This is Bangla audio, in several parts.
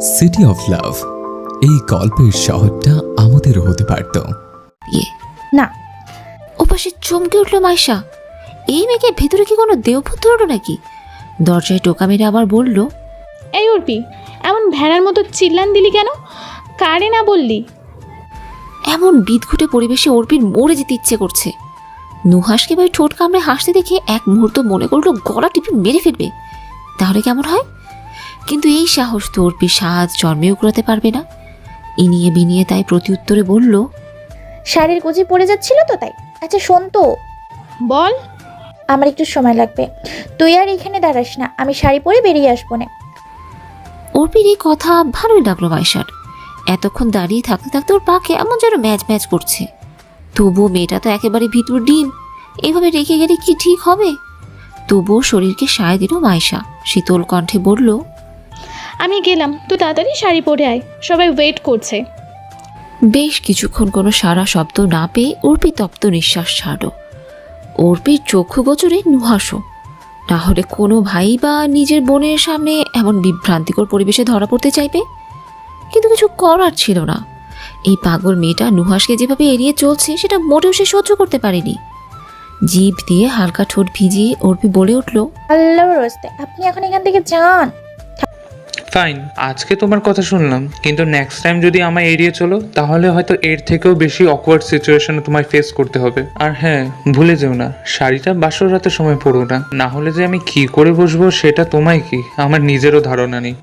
সিটি অফ লাভ এই গল্পের শহরটা আমাদেরও হতে পারত। ইয়ে না ওপাশে চমকে উঠল মাইশা। এই মেয়েকে ভেতরে কি কোনো দেবভূত ধরলো নাকি? দরজায় টোকা মেরে আবার বলল এই উর্পি এমন ভেড়ার মতো চিল্লান দিলি কেন? কারে না বললি? এমন বিদঘুটে পরিবেশে অর্পির মরে যেতে ইচ্ছে করছে। নুহাসকে ভাই ঠোঁট কামড়ে হাসতে দেখে এক মুহূর্ত মনে করল গলা টিপে মেরে ফেলবে। তাহলে কেমন হয়? কিন্তু এই সাহস তো অর্পির সাজ জন্মেও কুড়াতে পারবে না। ইনিয়ে বিনিয়ে তাই প্রত্যুত্তরে বলল শাড়ির কুচি পড়ে যাচ্ছিল তো তাই। আচ্ছা শোন তো। বল। আমার একটু সময় লাগবে। তুই আর এখানে দাঁড়াস না আমি শাড়ি পরে বেরিয়ে আসব না। অর্পির এই কথা ভালোই লাগল মাইশার এতক্ষণ দাঁড়িয়ে থাকতে থাকতে ওর পা এমন যেন ম্যাচ ম্যাচ করছে। তবুও মেয়েটা তো একেবারে ভিতর ডিম। এভাবে রেখে গেলে কি ঠিক হবে? তবুও শরীরকে সায় দিল মাইশা শীতল কণ্ঠে বলল আমি গেলাম তুই তাড়াতাড়ি শাড়ি পরে আয়। সবাই ওয়েট করছে। বেশ কিছুক্ষণ কোনো সারা শব্দ না পেয়ে অর্পি তপ্ত নিঃশ্বাস ছাড়ল অর্পির চক্ষু গোচরে নুহাসও না হলে কোনো ভাই বা নিজের বোনের সামনে এমন বিভ্রান্তিকর পরিবেশে ধরা পড়তে চাইবে? কিন্তু কিছু করার ছিল না। এই পাগল মেয়েটা নুহাসকে যেভাবে এড়িয়ে চলছে সেটা মোটেও সে সহ্য করতে পারেনি। জিভ দিয়ে হালকা ঠোঁট ভিজিয়ে অর্পি বলে উঠল আল্লাহ রস্তে আপনি এখন এখান থেকে যান। ফাইন আজকে তোমার কথা শুনলাম, কিন্তু নেক্সট টাইম যদি আমায় এড়িয়ে চলো, তাহলে হয়তো এর থেকেও বেশি অকওয়ার্ড সিচুয়েশনে তোমায় ফেস করতে হবে। আর হ্যাঁ ভুলে যেও না, শাড়িটা বাসর রাতের সময় পরো না। না হলে যে আমি কি করে বসবো, সেটা তোমায় কি? আমার নিজেরও ধারণা নেই।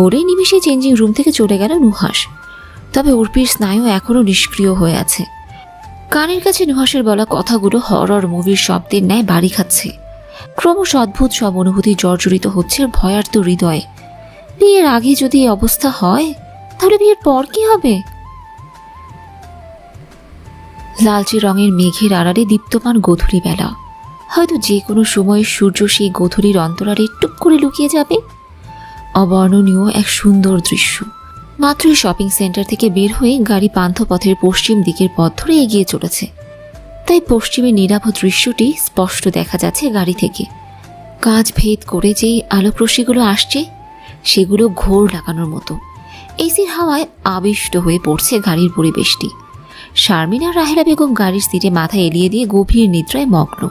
বলে নিমিষে চেঞ্জিং রুম থেকে চলে গেল নুহাস তবে উর্পির স্নায়ু এখনও নিষ্ক্রিয় হয়ে আছে। কানের কাছে নুহাসের বলা কথাগুলো হরর মুভির শব্দের ন্যায় বাড়ি খাচ্ছে। ক্রমশ অদ্ভুত সব অনুভূতি জর্জরিত হচ্ছে ভয়ার্ত হৃদয়ে। বিয়ের আগে যদি এই অবস্থা হয়, তাহলে বিয়ের পর কি হবে? লালচে রঙের মেঘের আড়ালে দীপ্তমান গধূলি বেলা। হয়তো যে কোনো সময় সূর্য সেই গধূলির অন্তরালে টুক করে লুকিয়ে যাবে। অবর্ণনীয় এক সুন্দর দৃশ্য। মাত্রই শপিং সেন্টার থেকে বের হয়ে গাড়ি পান্থপথের পশ্চিম দিকের পথ ধরে এগিয়ে চলেছে। তাই পশ্চিমের নিরাপদ দৃশ্যটি স্পষ্ট দেখা যাচ্ছে গাড়ি থেকে। কাজ ভেদ করে যেই আলোকরশ্মিগুলো আসছে, সেগুলো ঘোর লাগানোর মতো। এসির হাওয়ায় আবিষ্ট হয়ে পড়ছে গাড়ির পরিবেশটি। শারমিন রাহেলা বেগম গাড়ির সিটে মাথা এলিয়ে দিয়ে গভীর নিদ্রায় মগ্ন।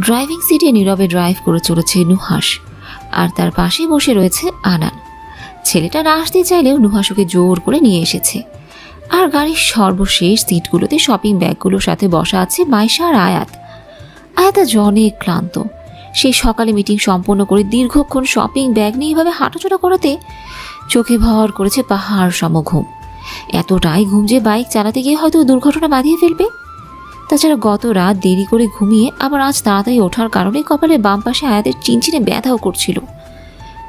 ড্রাইভিং সিটে নীরবে ড্রাইভ করে চলেছে নুহাস আর তার পাশে বসে রয়েছে আনান। ছেলেটা না আসতে চাইলেও নুহাসুকে জোর করে নিয়ে এসেছে। আর গাড়ির সর্বশেষ সিটগুলোতে শপিং ব্যাগগুলোর সাথে বসা আছে মাইশা আর আয়াত। আয়াত অনেক ক্লান্ত। সেই সকালে মিটিং সম্পন্ন করে দীর্ঘক্ষণ শপিং ব্যাগ নিয়ে এভাবে হাঁটাচলা করাতে চোখে ভর করেছে পাহাড় সম ঘুম এতটাই ঘুম যে বাইক চালাতে গিয়ে হয়তো দুর্ঘটনা বাঁধিয়ে ফেলবে। তাছাড়া গত রাত দেরি করে ঘুমিয়ে আবার আজ তাড়াতাড়ি ওঠার কারণে কপালের বাম পাশে আয়াতের চিনচিনে ব্যথাও করছিল।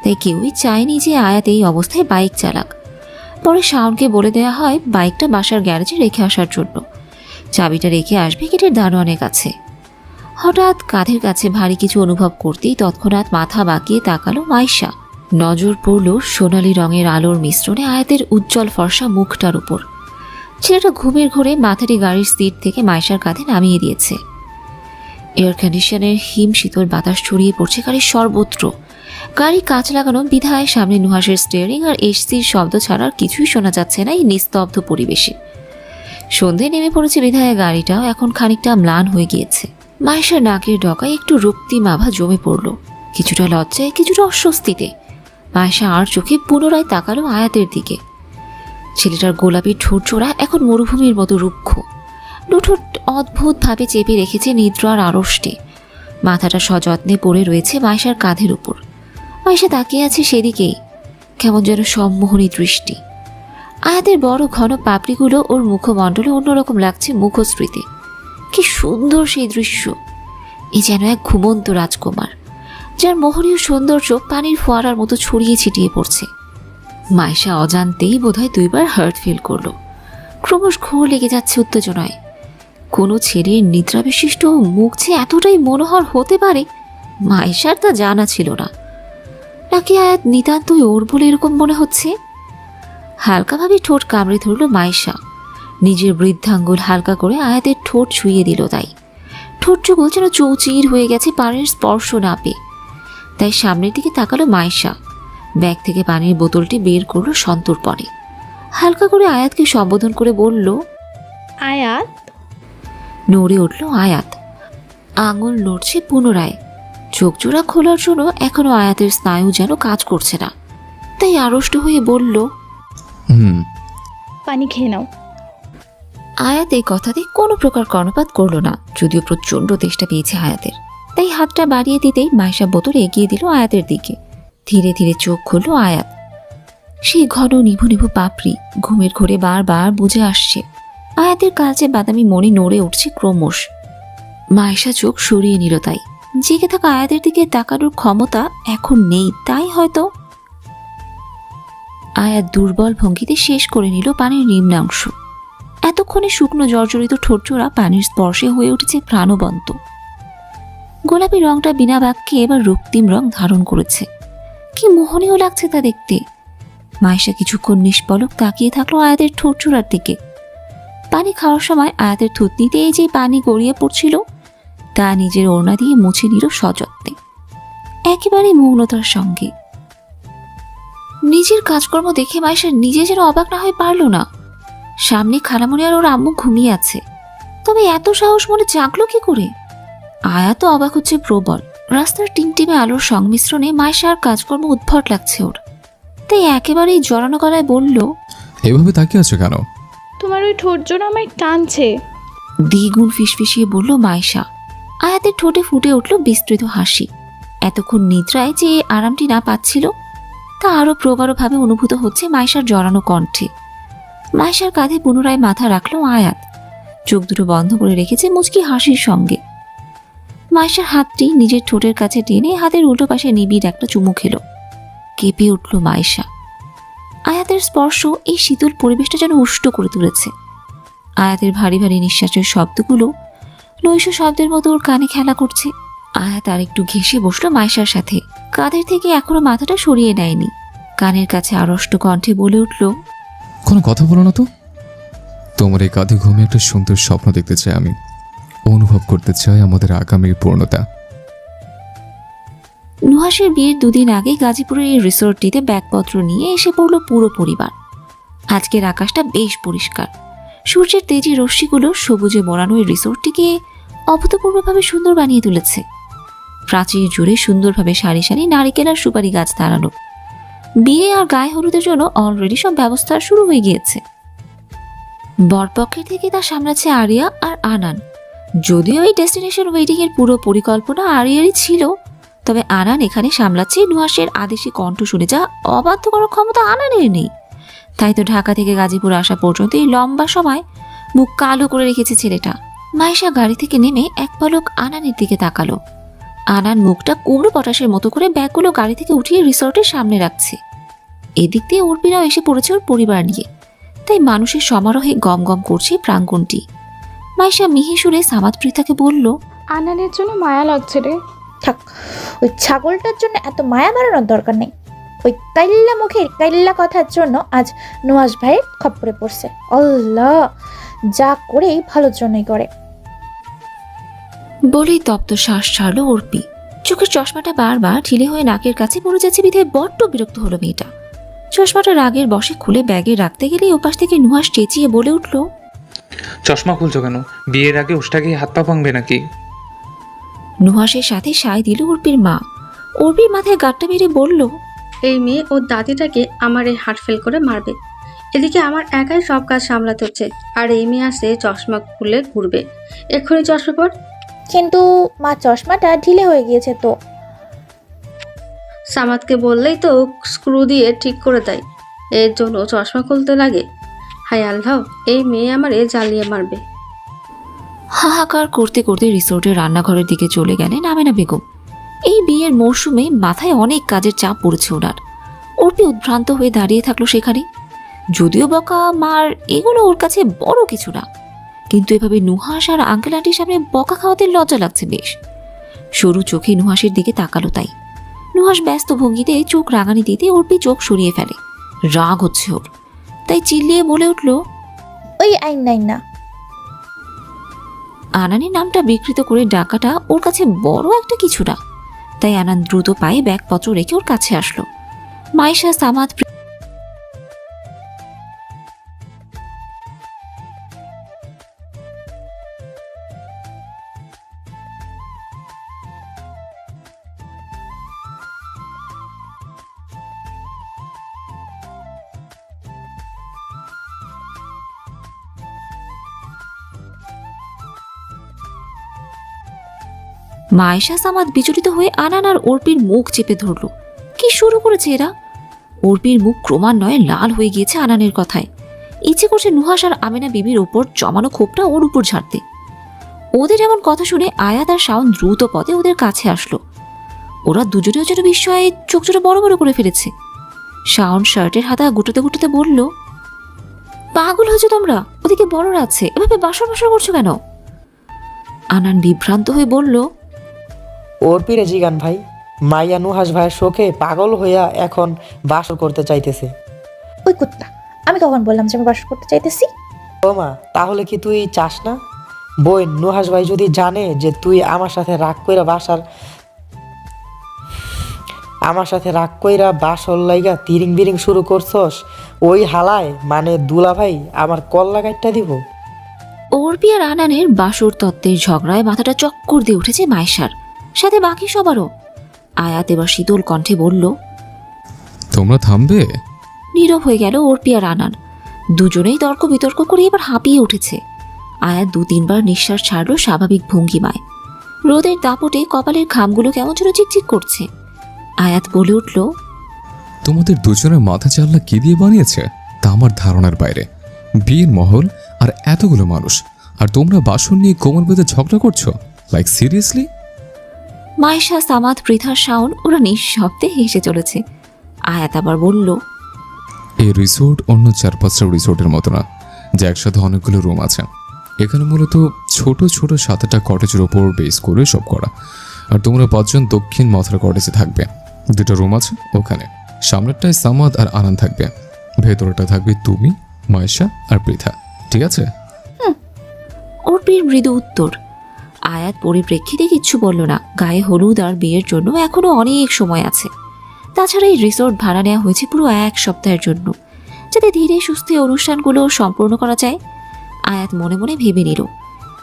তাই কেউই চায়নি যে আয়াত এই অবস্থায় বাইক চালাক। পরে শাওনকে বলে দেওয়া হয় বাইকটা বাসার গ্যারেজে রেখে আসার জন্য। চাবিটা রেখে আসবে গেটের দারোয়ানের কাছে। হঠাৎ কাঁধের কাছে ভারী কিছু অনুভব করতেই তৎক্ষণাৎ মাথা বাঁকিয়ে তাকালো মাইশা। নজর পড়ল সোনালি রঙের আলোর মিশ্রণে আয়াতের উজ্জ্বল ফর্সা মুখটার উপর। ছেলেটা ঘুমের ঘোরে মাথাটি গাড়ির সিট থেকে মাইশার কাঁধে নামিয়ে দিয়েছে। এয়ার কন্ডিশনের হিম শীতল বাতাস ছড়িয়ে পড়ছে গাড়ির সর্বত্র। গাড়ি কাঁচ লাগানো বিধায় সামনে নুহাসের স্টিয়ারিং আর এসির শব্দ ছাড়া আর কিছুই শোনা যাচ্ছে না এই নিস্তব্ধ পরিবেশে। সন্ধে নেমে পড়েছে বিধায় গাড়িটাও, এখন খানিকটা ম্লান হয়ে গিয়েছে। মায়েশার নাকের ডকায় একটু রক্তিম আভা জমে পড়ল। কিছুটা লজ্জায়, কিছুটা অস্বস্তিতে। মায়েশা আর চোখে পুনরায় তাকালো আয়াতের দিকে। ছেলেটার গোলাপি ঠোঁট চোরা এখন মরুভূমির মতো রুক্ষ। দুঠোঁট অদ্ভুতভাবে চেপে রেখেছে নিদ্রার আড়ষ্টে। মাথাটা সযত্নে পড়ে রয়েছে মায়েশার কাঁধের উপর। মায়েশা তাকিয়ে আছে সেদিকেই, কেমন যেন সম্মোহনী দৃষ্টি। আয়াতের বড় ঘন পাপড়িগুলো ওর মুখমণ্ডলে অন্যরকম লাগছে মুখশ্রীতে কি সুন্দর সেই দৃশ্য। এ যেন এক ঘুমন্ত রাজকুমার, যার মোহনীয় সৌন্দর্য পানির ফোয়ারার মতো ছড়িয়ে ছিটিয়ে পড়ছে। মায়েশা অজান্তেই বোধহয় দুইবার হার্ট ফিল করল। ক্রমশ ঘোর লেগে যাচ্ছে উত্তেজনায়। কোনো ছেলের নিদ্রাবিশিষ্ট মুখ যে এতটাই মনোহর হতে পারে, মায়েশার তা জানা ছিল না। নাকি আয়াত নিতান্তই ওর বলে এরকম মনে হচ্ছে? হালকাভাবে ঠোঁট কামড়ে ধরল মায়েশা। নিজের বৃদ্ধাঙ্গুল হালকা করে আয়াতের ঠোঁট ছুঁয়ে দিল তাই। ঠোঁট চুগুল যেন চৌচির হয়ে গেছে পাড়ের স্পর্শ না পেয়ে। তাই সামনের দিকে তাকালো মায়েশা। ব্যাগ থেকে পানির বোতলটি বের করল সন্তর্পণে হালকা করে আয়াতকে সম্বোধন করে বলল আয়াত? নড়ে উঠল আয়াত। আঙুল নড়ছে পুনরায়। চোখ জোড়া খোলার জন্য এখনও আয়াতের স্নায়ু যেন কাজ করছে না। তাই আড়ষ্ট হয়ে বলল হুম। পানি খেয়ে নাও। আয়াত এই কথাতে কোনো প্রকার কর্ণপাত করল না যদিও প্রচণ্ড তেষ্টা পেয়েছে আয়াতের। তাই হাতটা বাড়িয়ে দিতেই মাইশা বোতল এগিয়ে দিল আয়াতের দিকে। ধীরে ধীরে চোখ খুলল আয়াত। সেই ঘন নিভু নিভু পাপড়ি ঘুমের ঘোরে বারবার বুঝে আসছে। আয়াতের কাছে বাদামি মনে নড়ে উঠছে ক্রমশ। মাইশা চোখ সরিয়ে নিল তাই। জেগে থাকা আয়াদের দিকে তাকানোর ক্ষমতা এখন নেই, তাই হয়তো। আয়াত দুর্বল ভঙ্গিতে শেষ করে নিল পানির নিম্নাংশ। এতক্ষণে শুকনো জর্জরিত ঠোঁটচোরা পানির স্পর্শে হয়ে উঠেছে প্রাণবন্ত। গোলাপি রংটা বিনা বাক্যে এবার রক্তিম রং ধারণ করেছে। কি মোহনীয় লাগছে তা দেখতে। মায়েশা কিছুক্ষণ নিষ্পলক তাকিয়ে থাকল আয়াতের ঠোঁটচোরার দিকে। পানি খাওয়ার সময় আয়াতের থুতনিতে এই যে পানি গড়িয়ে পড়ছিল তা নিজের ওড়না দিয়ে মুছে নিল সযত্নে। একেবারে মৌনতার সঙ্গে। নিজের কাজকর্ম দেখে মায়েশা নিজে যেন অবাক না হয়ে পারল না। সামনে খালামণি আর ওর আম্মু ঘুমিয়ে আছে। তবে এত সাহস মনে জাগলো কি করে? আয়া তো অবাক হচ্ছে প্রবল। রাস্তার টিমটিমে আলোর সংমিশ্রণে মায়েশার কাজকর্ম উদ্ভট লাগছে ওর। তাই একেবারেই জড়ানো গলায় বলল এভাবে তাকিয়ে আছো কেন? তোমার ওই ঠোঁট জোড়া আমায় টানছে। দ্বিগুণ ফিসফিসিয়ে বলল মায়েশা আয়াতের ঠোঁটে ফুটে উঠল বিস্তৃত হাসি। এতক্ষণ নিদ্রায় যে আরামটি না পাচ্ছিল, তা আরও প্রগাঢ়ভাবে অনুভূত হচ্ছে মায়েশার জড়ানো কণ্ঠে। মায়েশার কাঁধে পুনরায় মাথা রাখল আয়াত। চোখ দুটো বন্ধ করে রেখেছে মুচকি হাসির সঙ্গে। মায়েশার হাতটি নিজের ঠোঁটের কাছে টেনে হাতের উল্টো পাশে নিবিড় একটা চুমু খেল। কেঁপে উঠল মায়েশা। আয়াতের স্পর্শ এই শীতল পরিবেশটা যেন উষ্ট করে তুলেছে। আয়াতের ভারী ভারী নিঃশ্বাসের শব্দগুলো নৈশ শব্দের মতো ওর কানে খেলা করছে। আয়াত আর একটু ঘেসে বসল মায়েশার সাথে। কাঁধের থেকে এখনও মাথাটা সরিয়ে নেয়নি। কানের কাছে আড়ষ্ট কণ্ঠে বলে উঠল কোনো কথা বলো না তো। তোমার এই কাঁধে ঘুমে একটা সুন্দর স্বপ্ন দেখতে চাই আমি। অনুভব করতে চাই আমাদের আগামীর পূর্ণতা। নুহাসের বিয়ের দুদিন আগে গাজীপুরের এই রিসোর্টটিতে ব্যাগপত্র নিয়ে এসে পড়ল পুরো পরিবার। আজকের আকাশটা বেশ পরিষ্কার। সূর্যের তেজি রশ্মিগুলো সবুজে মোড়ানো এই রিসোর্টটিকে অভূতপূর্বভাবে সুন্দর বানিয়ে তুলেছে। প্রাচীর জুড়ে সুন্দরভাবে সারি সারি নারিকেল আর সুপারি গাছ দাঁড়ানো বিয়ে আর গায়ে হলুদের জন্য অলরেডি সব ব্যবস্থা শুরু হয়ে গিয়েছে। বরপক্ষের থেকে তা সামলাচ্ছে আরিয়া আর আনান। যদিও এই ডেস্টিনেশন ওয়েডিং এর পুরো পরিকল্পনা আরিয়ারই ছিল, তবে আনান এখানে সামলাচ্ছে নুহাসের আদেশি কণ্ঠ শুনে যা অবাধ্য করার ক্ষমতা আনানের নেই। তাই তো ঢাকা থেকে গাজীপুর আসা পর্যন্ত এই লম্বা সময় মুখ কালো করে রেখেছে ছেলেটা। মাইশা গাড়ি থেকে নেমে এক পলক আনানের দিকে তাকালো। আনান মুখটা কুমড়ো পটাশের মতো করে ব্যাগগুলো গাড়ি থেকে উঠিয়ে রিসর্টের সামনে রাখছে। এদিক দিয়ে উর্পিরাও এসে পড়েছে ওর পরিবার নিয়ে। তাই মানুষের সমারোহে গম গম করছে প্রাঙ্গণটি মাইশা মিহি সুরে সামাদ পৃথাকে বলল আনানের জন্য মায়া লাগছে রে। থাক ওই ছাগলটার জন্য এত মায়া বাড়ানোর দরকার নেই। ওই কাইল্লা মুখের কাইল্লা কথার জন্য আজ নোয়াজ ভাইয়ের খপ্পরে পড়ছে। আল্লাহ যা করেই ভালোর জন্যই করে। বলেই তপ্ত শ্বাস ছাড়ল অর্পি। চোখের চশমাটা বারবার ঢিলে হয়ে নাকের কাছে পড়ে যাচ্ছে বিধে বড্ড বিরক্ত হলো মেয়েটা। চশমাটা রাগের বসে খুলে ব্যাগে রাখতে গেলেই ওপাশ থেকে নুহাস চেঁচিয়ে বলে উঠল চশমা খুলছো কেন? বিয়ের আগে উষ্টাকে হাত পা ভাঙবে নাকি? নুহাসের সাথে সায় দিল অর্পির মা। অর্পির মাথায় গাট্টা মেরে বলল এই মেয়ে ওর দাদিটাকে আমার এই হার্ট ফেল করে মারবে। এদিকে আমার একাই সব কাজ সামলাতে হচ্ছে আর এই মেয়ে আসে চশমা খুলে ঘুরবে। এক্ষুনি চশমা পর কিন্তু মা চশমাটা ঢিলে হয়ে গিয়েছে তো। সামাদকে বললেই তো স্ক্রু দিয়ে ঠিক করে দেয়। এর জন্য চশমা খুলতে লাগে। হাই আল্লাহ এই মেয়ে আমারে জ্বালিয়ে মারবে। হাহাকার করতে করতে রিসোর্টের রান্নাঘরের দিকে চলে গেলেন আমেনা বেগম। এই বিয়ের মরশুমে মাথায় অনেক কাজের চাপ পড়েছে ওনার। অর্পি উদ্ভ্রান্ত হয়ে দাঁড়িয়ে থাকল সেখানে। যদিও বকা মার এগুলো ওর কাছে বড় কিছু না। কিন্তু এভাবে নুহাস আর আঙ্কেল আন্টির সামনে বকা খাওয়াতে লজ্জা লাগছে বেশ। সরু চোখে নুহাসের দিকে তাকালো তাই। নুহাস ব্যস্ত ভঙ্গিতে চোখ রাগানি দিতে অর্পি চোখ সরিয়ে ফেলে। রাগ হচ্ছে ওর। তাই চিল্লিয়ে বলে উঠল ওই আইন নাই না। আনানের নামটা বিকৃত করে ডাকাটা ওর কাছে বড় একটা কিছু না তাই আনান দ্রুত পায়ে ব্যাগপত্র রেখে ওর কাছে আসলো। মাইশা সামাদ মায়েশা সামাদ বিচলিত হয়ে আনান আর অর্পির মুখ চেপে ধরল। কি শুরু করেছে এরা? অর্পির মুখ ক্রমান্বয়ে লাল হয়ে গিয়েছে আনানের কথায়। ইচ্ছে করছে নুহাস আর আমেনা বিবির ওপর জমানো ক্ষোভটা ওর উপর ঝাড়তে। ওদের এমন কথা শুনে আয়াত আর শাওন দ্রুত পথে ওদের কাছে আসলো। ওরা দুজনেও যেন বিস্ময়ে চোখ জোড়া বড় বড় করে ফেলেছে। শাওন শার্টের হাতা গুটোতে গুটোতে বলল, পাগল হয়েছো তোমরা, ওদিকে বড়রা আছে, এভাবে বাসর বাসর করছ কেন? আনান বিভ্রান্ত হয়ে বলল ওর পিরে জিগান ভাই। মাইয়া নুহাস ভাইয়ের শোকে পাগল হইয়া এখন বাসর করতে চাইতেছে। ওই কুত্তা আমি কখন বললাম যে আমি বাস করতে চাইতেছি। ও মা তাহলে কি তুই চাস না? বই নুহাস ভাই যদি জানে যে তুই আমার সাথে রাগ কইরা বাসার আমার সাথে রাগ কইরা বাসর লাইগা তিরিং বিরিং শুরু করছস ওই হালায় মানে দুলা ভাই আমার কল্লা গাইটটা দিব। অর্পি আর আনানের বাসর তত্ত্বের ঝগড়ায় মাথাটা চক্কর দিয়ে উঠেছে মায়েশার সাথে বাকি সবারও। আয়াত এবার শীতল কণ্ঠে বলল তোমরা থামবে? নীরব হয়ে গেল অর্পি আর আনান দুজনেই তর্ক বিতর্ক করে এবার হাঁপিয়ে উঠেছে। আয়াত দু তিনবার নিঃশ্বাস ছাড়ল স্বাভাবিক ভঙ্গিমায়। রোদের দাপটে কপালের ঘামগুলো কেমন যেন চিকচিক করছে। আয়াত বলে উঠল তোমাদের দুজনের মাথা চাল্লা কি দিয়ে বানিয়েছে? তা আমার ধারণার বাইরে। বিয়ের মহল আর এতগুলো মানুষ। আর তোমরা বাসন নিয়ে কোমর বেঁধে ঝগড়া করছ? লাইক সিরিয়াসলি মায়েশা সামাদ পৃথা শাওন ওরা নিঃশব্দে হেসে চলেছে। আয়াত আবার বলল এই রিসোর্ট অন্য চার পাঁচটা রিসোর্টের মতো না যে একসাথে অনেকগুলো রুম আছে। এখানে মূলত ছোট ছোট সাতটা কটেজের ওপর বেস করে সব করা। আর তোমরা পাঁচজন দক্ষিণ মথুরা কটেজে থাকবে। দুটো রুম আছে ওখানে। সামনেরটায় সামাদ আর আনন্দ থাকবে। ভেতরটা থাকবে তুমি মায়েশা আর পৃথা। ঠিক আছে? অর্পির মৃদু উত্তর আয়াত পরিপ্রেক্ষিতে কিচ্ছু বলল না। গায়ে হলুদ আর বিয়ের জন্য এখনও অনেক সময় আছে। তাছাড়া এই রিসোর্ট ভাড়া নেওয়া হয়েছে পুরো এক সপ্তাহের জন্য। যাতে ধীরে সুস্থে অনুষ্ঠানগুলো সম্পূর্ণ করা যায়। আয়াত মনে মনে ভেবে নিল।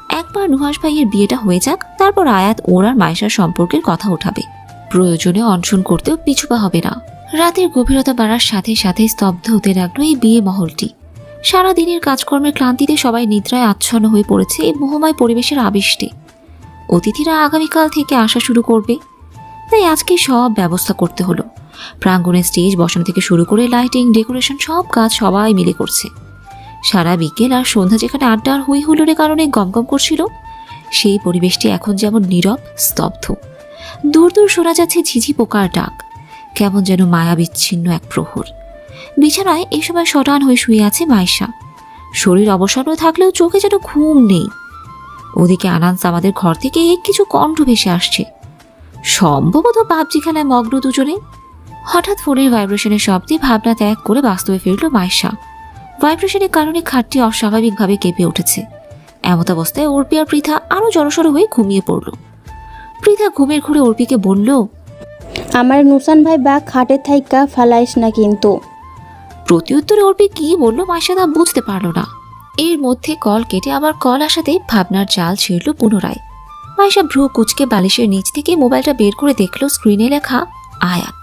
একবার নুহাস ভাইয়ের বিয়েটা হয়ে যাক, তারপর আয়াত ওর আর মায়েশার সম্পর্কের কথা উঠাবে। প্রয়োজনে অনশন করতেও পিছুপা হবে না। রাতের গভীরতা বাড়ার সাথে সাথে স্তব্ধ হতে লাগল এই বিয়ে মহলটি। সারা দিনের কাজকর্মের ক্লান্তিতে সবাই নিদ্রায় আচ্ছন্ন হয়ে পড়েছে এই মোহময় পরিবেশের আবিষ্টে। অতিথিরা আগামীকাল থেকে আসা শুরু করবে। তাই আজকে সব ব্যবস্থা করতে হলো। প্রাঙ্গণে স্টেজ বসানো থেকে শুরু করে লাইটিং, ডেকোরেশন, সব কাজ সবাই মিলে করছে। সারা বিকেল আর সন্ধ্যা যেখানে আড্ডা আর হই হুল্লোড়ের কারণে গমগম করছিল, সেই পরিবেশটি এখন যেমন নীরব, স্তব্ধ। দূর দূর শোনা যাচ্ছে ঝিঝি পোকার ডাক, কেমন যেন মায়া বিচ্ছিন্ন এক প্রহর। বিছানায় এই সময় শটান হয়ে শুয়ে আছে মায়েশা শরীর অবসন্ন থাকলেও চোখে যেন ঘুম নেই। ওদিকে আনান্স আমাদের ঘর থেকে কিছু কণ্ঠ ভেসে আসছে। সম্ভবত পাবজি খেলায় মগ্ন দুজনে হঠাৎ ফোনের ভাইব্রেশনের শব্দে ভাবনা ত্যাগ করে বাস্তবে ফিরল মায়েশা। ভাইব্রেশনের কারণে খাটটি অস্বাভাবিকভাবে কেঁপে উঠেছে। এমত অবস্থায় অর্পি আর পৃথা আরও জড়সড় হয়ে ঘুমিয়ে পড়ল। পৃথা ঘুমের ঘুরে অর্পিকে বলল আমার নুসান ভাই বা খাটে থাইকা ফালাইস না কিন্তু। প্রত্যুত্তরে অর্পি কি বলল মায়েশা তা বুঝতে পারল না। এর মধ্যে কল কেটে আবার কল আসাতে ভাবনার জাল ছিঁড়ল পুনরায়। মায়েশা ভ্রু কুচকে বালিশের নিচ থেকে মোবাইলটা বের করে দেখল স্ক্রিনে লেখা, আয়াত।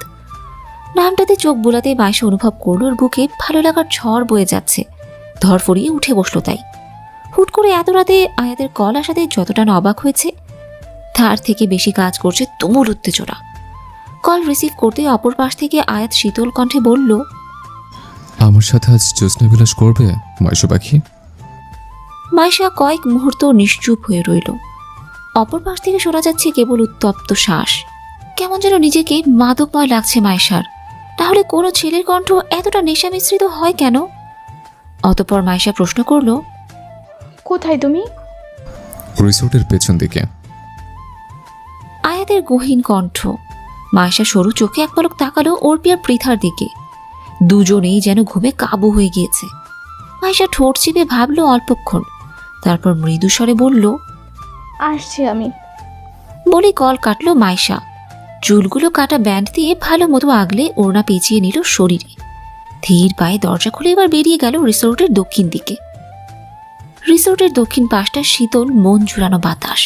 নামটাতে চোখ বোলাতে মায়েশা অনুভব করল বুকে ভালো লাগার ঝড় বয়ে যাচ্ছে। ধর ধরফরিয়ে উঠে বসল তাই। হুট করে এত রাতে আয়াতের কল আসাতে যতটা অবাক হয়েছে, তার থেকে বেশি কাজ করছে তুমুল উত্তেজনা। কল রিসিভ করতে অপর পাশ থেকে আয়াত শীতল কণ্ঠে বলল, আমার সাথে আজ জ্যোৎস্না বিলাস করবে মাইশু পাখি? মাইশা কয়েক মুহূর্ত নিশ্চুপ হয়ে রইল। অপর পাশ থেকে শোনা যাচ্ছে কেবল উত্তপ্ত শ্বাস। কেমন যেন নিজেকে মাদকময় লাগছে মাইশার তাহলে কোনো ছেলের কণ্ঠ এতটা নেশা মিশ্রিত হয় কেন? অতপর মাইশা প্রশ্ন করল কোথায় তুমি? রিসোর্টের পেছন দিকে। আয়াতের গহীন কণ্ঠ। মায়েশা সরু চোখে এক পলক তাকালো অর্পিয়ার পৃথার দিকে। দুজনেই যেন ঘুমে কাবু হয়ে গিয়েছে। মায়েশা ঠোঁট চিপে ভাবলো অল্পক্ষণ তারপর মৃদু স্বরে বলল আসছি আমি। বলে কল কাটলো মাইশা। চুলগুলো কাটা ব্যান্ড দিয়ে ভালো মতো আগলে ওড়না পেঁচিয়ে নিল শরীরে। ধীর পায়ে দরজা খুলে এবার বেরিয়ে গেল রিসোর্টের দক্ষিণ দিকে। রিসোর্টের দক্ষিণ পাশটা শীতল মন জুড়ানো বাতাস।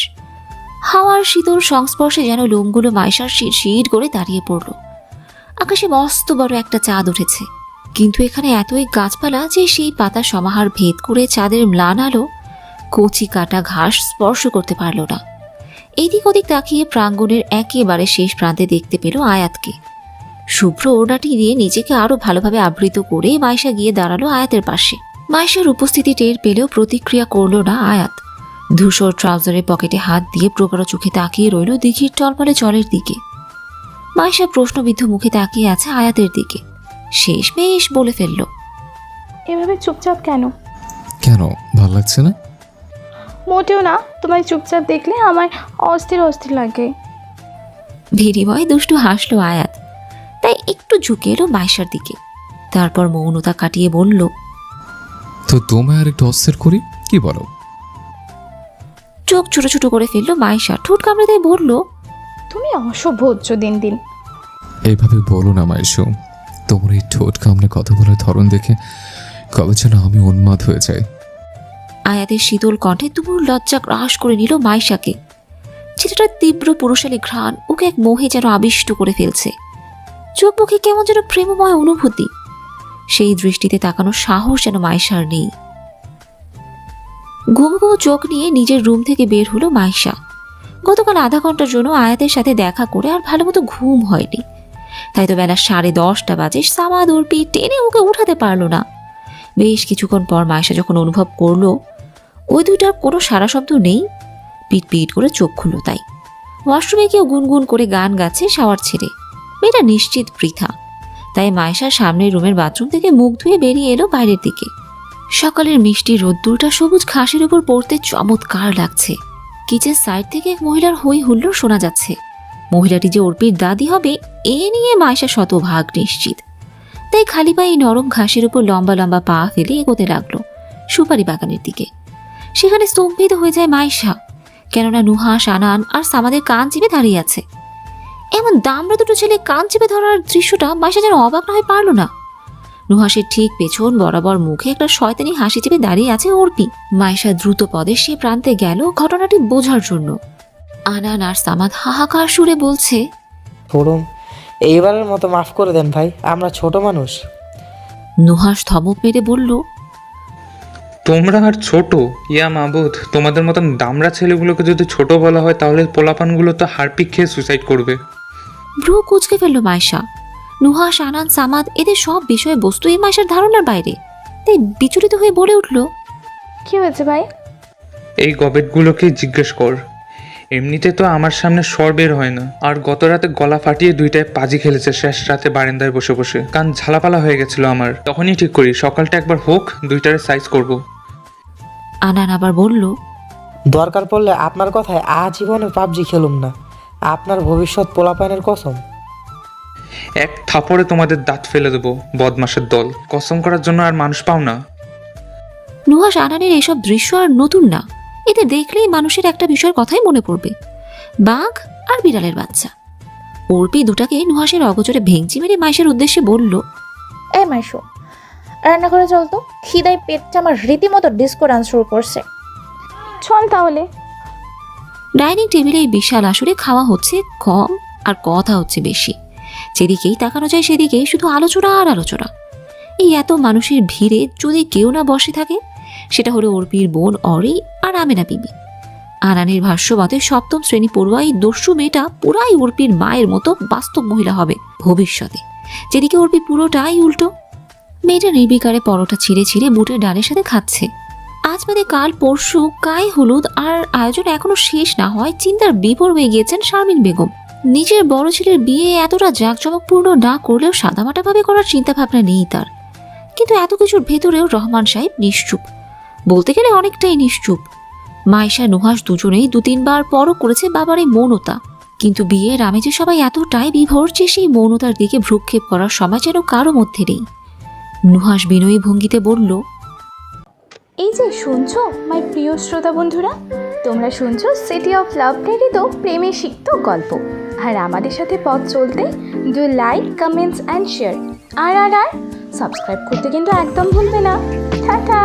হাওয়ার শীতল সংস্পর্শে যেন লোমগুলো মাইশার শির শির করে দাঁড়িয়ে পড়ল। আকাশে মস্ত বড় একটা চাঁদ উঠেছে। কিন্তু এখানে এতই গাছপালা যে সেই পাতা সমাহার ভেদ করে চাঁদের ম্লান আলো কচি কাটা ঘাস স্পর্শ করতে পারল না। এদিক ওদিক তাকিয়ে প্রাঙ্গণের একেবারে শেষ প্রান্তে দেখতে পেল আয়াতকে। শুভ্র ওড়নাটি দিয়ে নিজেকে আরও ভালোভাবে আবৃত করে মাইশা গিয়ে দাঁড়াল আয়াতের পাশে। মাইশার উপস্থিতি টের পেলেও প্রতিক্রিয়া করল না আয়াত। ধূসর ট্রাউজারের পকেটে হাত দিয়ে প্রকার চোখে তাকিয়ে রইল দিঘির টলমলে জলের দিকে। মাইশা প্রশ্নবিদ্ধ মুখে তাকিয়ে আছে আয়াতের দিকে। শেষ মেশ বলে ফেলল এভাবে চুপচাপ কেন? কেন? ভালো লাগছে না? মোটেও না তোমায় চুপচাপ দেখলে আমার অস্থির অস্থির লাগে। ভেরিময় দুষ্টু হাসলো আয়াত। তাই একটু ঝুঁকে এলো মাইশার দিকে। তারপর মৌনতা কাটিয়ে বলল তো তোমায় আর একটু অস্থির করি? কি বলো? চোখ ছোট ছোট করে ফেলল মাইশা ঠোঁট কামড়ে দিয়ে বলল তুমি অসভ্য হচ্ছ দিন দিন। এইভাবে বলো না মাইশু তোমার এই ঠোঁট কামড়ে কথা বলার ধরন দেখে কবে যেন আমি উন্মাদ হয়ে যাই। আয়াতের শীতল কণ্ঠে তুমুল লজ্জা গ্রাস করে নিল মাইশাকে। ছেলেটার তীব্র পুরুষালী ঘ্রাণ, ওকে এক মোহে যেন আবিষ্ট করে ফেলছে। চোখ মুখে কেমন যেন প্রেমময় অনুভূতি। সেই দৃষ্টিতে তাকানোর সাহস যেন মাইশার নেই। ঘুম ঘুম চোখ নিয়ে নিজের রুম থেকে বের হলো মাইশা। গতকাল আধা ঘণ্টার জন্য আয়াতের সাথে দেখা করে আর ভালো মতো ঘুম হয়নি। তাই তো বেলা সাড়ে দশটা বাজে সামাদ উর্পি টেনে ওকে উঠাতে পারল না। বেশ কিছুক্ষণ পর মায়েশা যখন অনুভব করল ওই দুইটার কোনো সারা শব্দ নেই। পিট পিট করে চোখ খুললো তাই। ওয়াশরুমে কেউ গুনগুন করে গান গাচ্ছে শাওয়ার ছেড়ে। মেয়েটা নিশ্চিত বৃথা। তাই মায়েশা সামনের রুমের বাথরুম থেকে মুখ ধুয়ে বেরিয়ে এলো বাইরের দিকে। সকালের মিষ্টি রোদ্দুরটা সবুজ ঘাসের উপর পড়তে চমৎকার লাগছে। কিচেন সাইড থেকে মহিলার হই হুল্লোড় শোনা যাচ্ছে। মহিলাটি যে অর্পির দাদি হবে, এ নিয়ে মায়েশা শতভাগ নিশ্চিত। তাই খালি পায়ে নরম ঘাসের উপর লম্বা লম্বা পা ফেলে এগোতে লাগল সুপারি বাগানের দিকে। সেখানে স্তম্ভিত হয়ে যায় মাইশা কেননা নুহাস আনান আর সামাদের কান চেপে দাঁড়িয়ে আছে। এমন দামড়া দুটো ছেলে কান চেপে ধরার দৃশ্যটা মাইশা যেন অবাক না হয়ে পারল না। নুহাসের ঠিক পেছন বরাবর মুখে একটা শয়তানি হাসি চেপে দাঁড়িয়ে আছে অর্পি। মাইশা দ্রুত পদে সে প্রান্তে গেল ঘটনাটি বোঝার জন্য। আনান আর সামাদ হাহাকার সুরে বলছে ধরুন এইবারের মতো মাফ করে দেন ভাই আমরা ছোট মানুষ। নুহাস ধমক মেরে বলল তোমরা আর ছোট ইয়া মাবুদ তোমাদের মতন দামড়া ছেলেগুলোকে যদি ছোট বলা হয় তাহলে পোলাপানগুলো তো হারপিক খেয়ে সুইসাইড করবে। ভ্রু কুচকে ফেলল মাইশা নুহাস আনান সামাদ এদের সব বিষয়ে বস্তু এই মাইশার ধারণার বাইরে। তাই বিচলিত হয়ে বলে উঠল কি হয়েছে ভাই? এই গবেটগুলোকে জিজ্ঞেস কর। এমনিতে তো আমার সামনে স্বর বের হয় না। আর গত রাতে গলা ফাটিয়ে দুইটায় পাজি খেলেছে শেষ রাতে বারান্দায় বসে বসে। কান ঝালাপালা হয়ে গেছিল আমার। তখনই ঠিক করি সকালটা একবার হোক দুইটারে সাইজ করব। আনান আবার বলল দরকার পড়লে আপনার কথায় আজীবনে পাবজি খেলুম না। আপনার ভবিষ্যৎ পোলাপানের কসম। এক থাপড়ে তোমাদের দাঁত ফেলে দেবো বদমাসের দল। কসম করার জন্য আর মানুষ পাও না। নুহাস আনানের এসব দৃশ্য আর নতুন না। এতে দেখলেই মানুষের একটা বিষয়ের কথাই মনে পড়বে। বাঘ আর বিড়ালের বাচ্চা। অর্পি দুটাকে নুহাসের অগোচরে ভেঙচি মেরে মাইশের উদ্দেশ্যে বলল এই মাইশু রান্না করে চল তো খিদায় পেটটা আমার রীতিমতো ডিস্কো ডান্স শুরু করছে। চল তাহলে। ডাইনিং টেবিলে এই বিশাল আসরে খাওয়া হচ্ছে কম আর কথা হচ্ছে বেশি। যেদিকেই তাকানো যায় সেদিকেই শুধু আলোচনা আর আলোচনা। এই এত মানুষের ভিড়ে যদি কেউ না বসে থাকে সেটা হলো অর্পির বোন অরি আর আমেনা বিবি। আনানের ভাষ্য মতে সপ্তম শ্রেণি পড়ুয়া এই দস্যু মেয়েটা পুরাই অর্পির মায়ের মতো বাস্তব মহিলা হবে ভবিষ্যতে। যেদিকে অর্পি পুরোটাই উল্টো মেয়েটা নির্বিকারে পরোটা ছিঁড়ে ছিঁড়ে বুটের ডালের সাথে খাচ্ছে। আজ বাদে কাল পরশু গায়ে হলুদ আর আয়োজন এখনও শেষ না হয় চিন্তার বিপর হয়ে গিয়েছেন শারমিন বেগম। নিজের বড় ছেলের বিয়ে এতটা জাঁকজমকপূর্ণ না করলেও সাদামাটাভাবে করার চিন্তা ভাবনা নেই তার। কিন্তু এত কিছুর ভেতরেও রহমান সাহেব নিশ্চুপ। বলতে গেলে অনেকটাই নিশ্চুপ। মাইশা নুহাস দুজনেই দু তিনবার পরও করেছে বাবার এই মৌনতা। কিন্তু বিয়ের আমেজে সবাই এতটাই বিভোর যে সেই মৌনতার দিকে ভ্রুক্ষেপ করার সময় যেন কারও মধ্যে নেই। নুহাস বিনয়ী ভঙ্গিতে বলল, এই যে শুনছো মাই প্রিয় শ্রোতা বন্ধুরা? তোমরা শুনছো সিটি অফ লাভ প্রেরিত প্রেমে সিক্ত গল্প। আর আমাদের সাথে পথ চলতে do like comments and share আর আর আর সাবস্ক্রাইব করতে কিন্তু একদম ভুলবে না। টাটা